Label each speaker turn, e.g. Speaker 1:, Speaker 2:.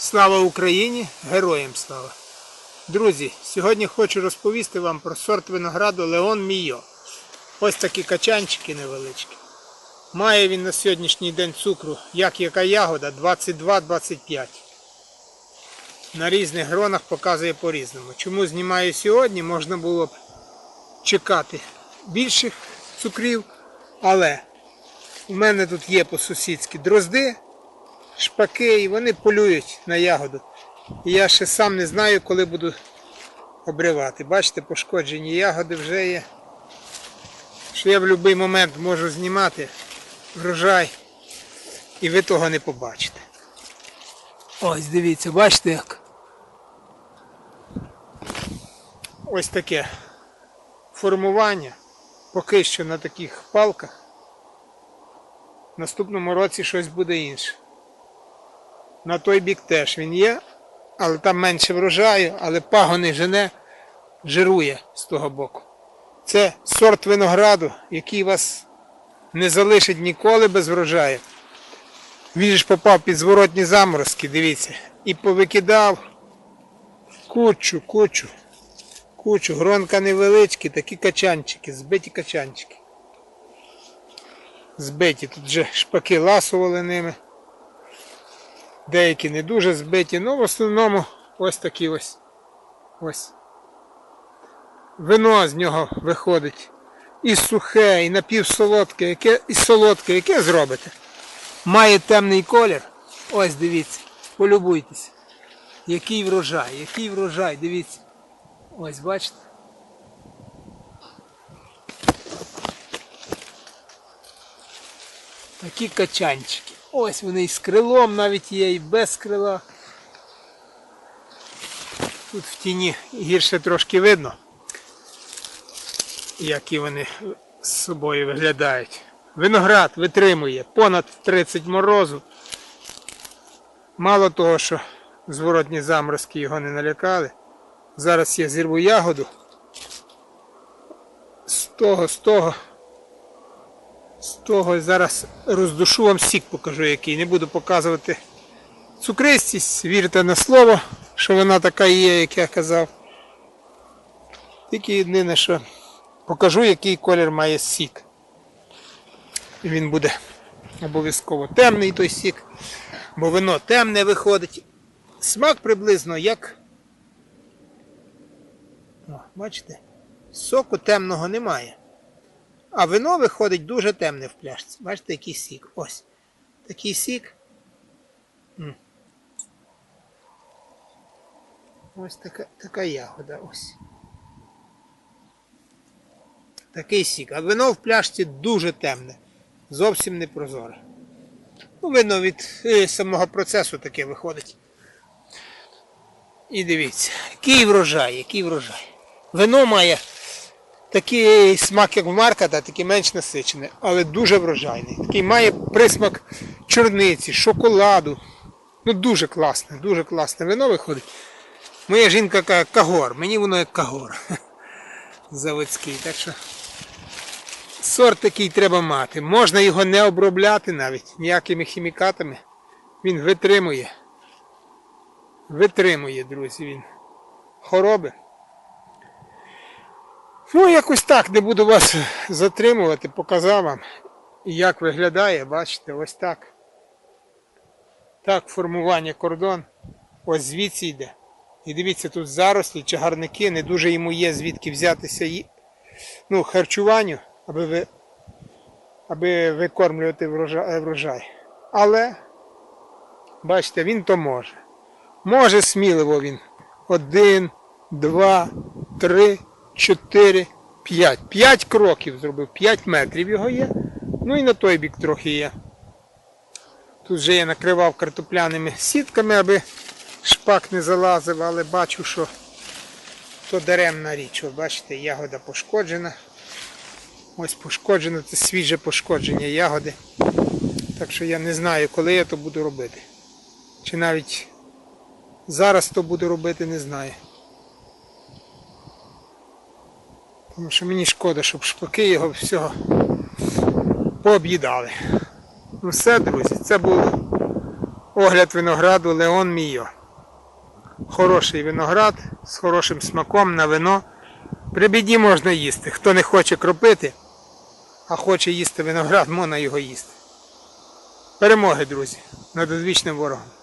Speaker 1: Слава Україні! Героям слава! Друзі, сьогодні хочу розповісти вам про сорт винограду Леон Мійо. Ось такі качанчики невеличкі. Має він на сьогоднішній день цукру, як яка ягода, 22-25. На різних гронах показує по-різному. Чому знімаю сьогодні, можна було б чекати більших цукрів, але у мене тут є по-сусідськи дрозди, шпаки, і вони полюють на ягоду. І я ще сам не знаю, коли буду обривати. Бачите, пошкоджені ягоди вже є. Що я в будь-який момент можу знімати врожай, і ви того не побачите. Ось дивіться, бачите як? Ось таке формування поки що на таких палках. В наступному році щось буде інше. На той бік теж він є, але там менше врожаю, але пагони жене, жирує з того боку. Це сорт винограду, який вас не залишить ніколи без врожаю. Він ж попав під зворотні заморозки, дивіться, і повикидав кучу, кучу, кучу. Гронка невеличкі, такі качанчики, збиті качанчики. Збиті, тут вже шпаки ласували ними. Деякі не дуже збиті, ну в основному ось такі ось. Ось. Вино з нього виходить. І сухе, і напівсолодке, яке, і солодке, яке зробите? Має темний колір. Ось дивіться, полюбуйтесь. Який врожай, який врожай, дивіться. Ось бачите. Такі качанчики. Ось вони і з крилом навіть є, і без крила. Тут в тіні гірше трошки видно, які вони з собою виглядають. Виноград витримує понад 30 морозу. Мало того, що зворотні заморозки його не налякали. Зараз я зірву ягоду. З того, з того. З того зараз роздушу вам сік покажу який. Не буду показувати цукристість, вірте на слово, що вона така є, як я казав. Тільки єдине, що покажу, який колір має сік. І він буде обов'язково темний той сік, бо вино темне виходить. Смак приблизно як. О, бачите? Соку темного немає. А вино виходить дуже темне в пляшці. Бачите, який сік. Ось. Такий сік. Ось така, така ягода. Ось. Такий сік. А вино в пляшці дуже темне. Зовсім не прозоре. Ну, видно, від е, самого процесу таке виходить. І дивіться, який врожай, який врожай. Вино має такий смак, як в маркета, такий менш насичений, але дуже врожайний. Такий має присмак чорниці, шоколаду. Ну дуже класне, дуже класне вино виходить. Моя жінка каже кагор, мені воно як кагор. Заводський. Так що сорт такий треба мати. Можна його не обробляти навіть ніякими хімікатами. Він витримує. Витримує, друзі, він. Хороби. Ну, якось так, не буду вас затримувати, показав вам, як виглядає, бачите, ось так. Так, формування кордон. Ось звідси йде. І дивіться, тут зарослі, чагарники, не дуже йому є звідки взятися ну, харчуванню, аби ви, аби викормлювати врожай, врожай. Але, бачите, він то може. Може сміливо він. Один, два, три, чотири, п'ять. П'ять кроків зробив, п'ять метрів його є. Ну і на той бік трохи є. Тут вже я накривав картопляними сітками, аби шпак не залазив, але бачу, що то даремна річ. От бачите, ягода пошкоджена. Ось пошкоджено, це свіже пошкодження ягоди. Так що я не знаю, коли я то буду робити. Чи навіть зараз то буду робити, не знаю. Тому що мені шкода, щоб шпаки його всього пооб'їдали. Ну все, друзі, це був Огляд винограду Леон Міо. Хороший виноград з хорошим смаком на вино. При біді можна їсти. Хто не хоче кропити, а хоче їсти виноград, можна його їсти. Перемоги, друзі, над одвічним ворогом.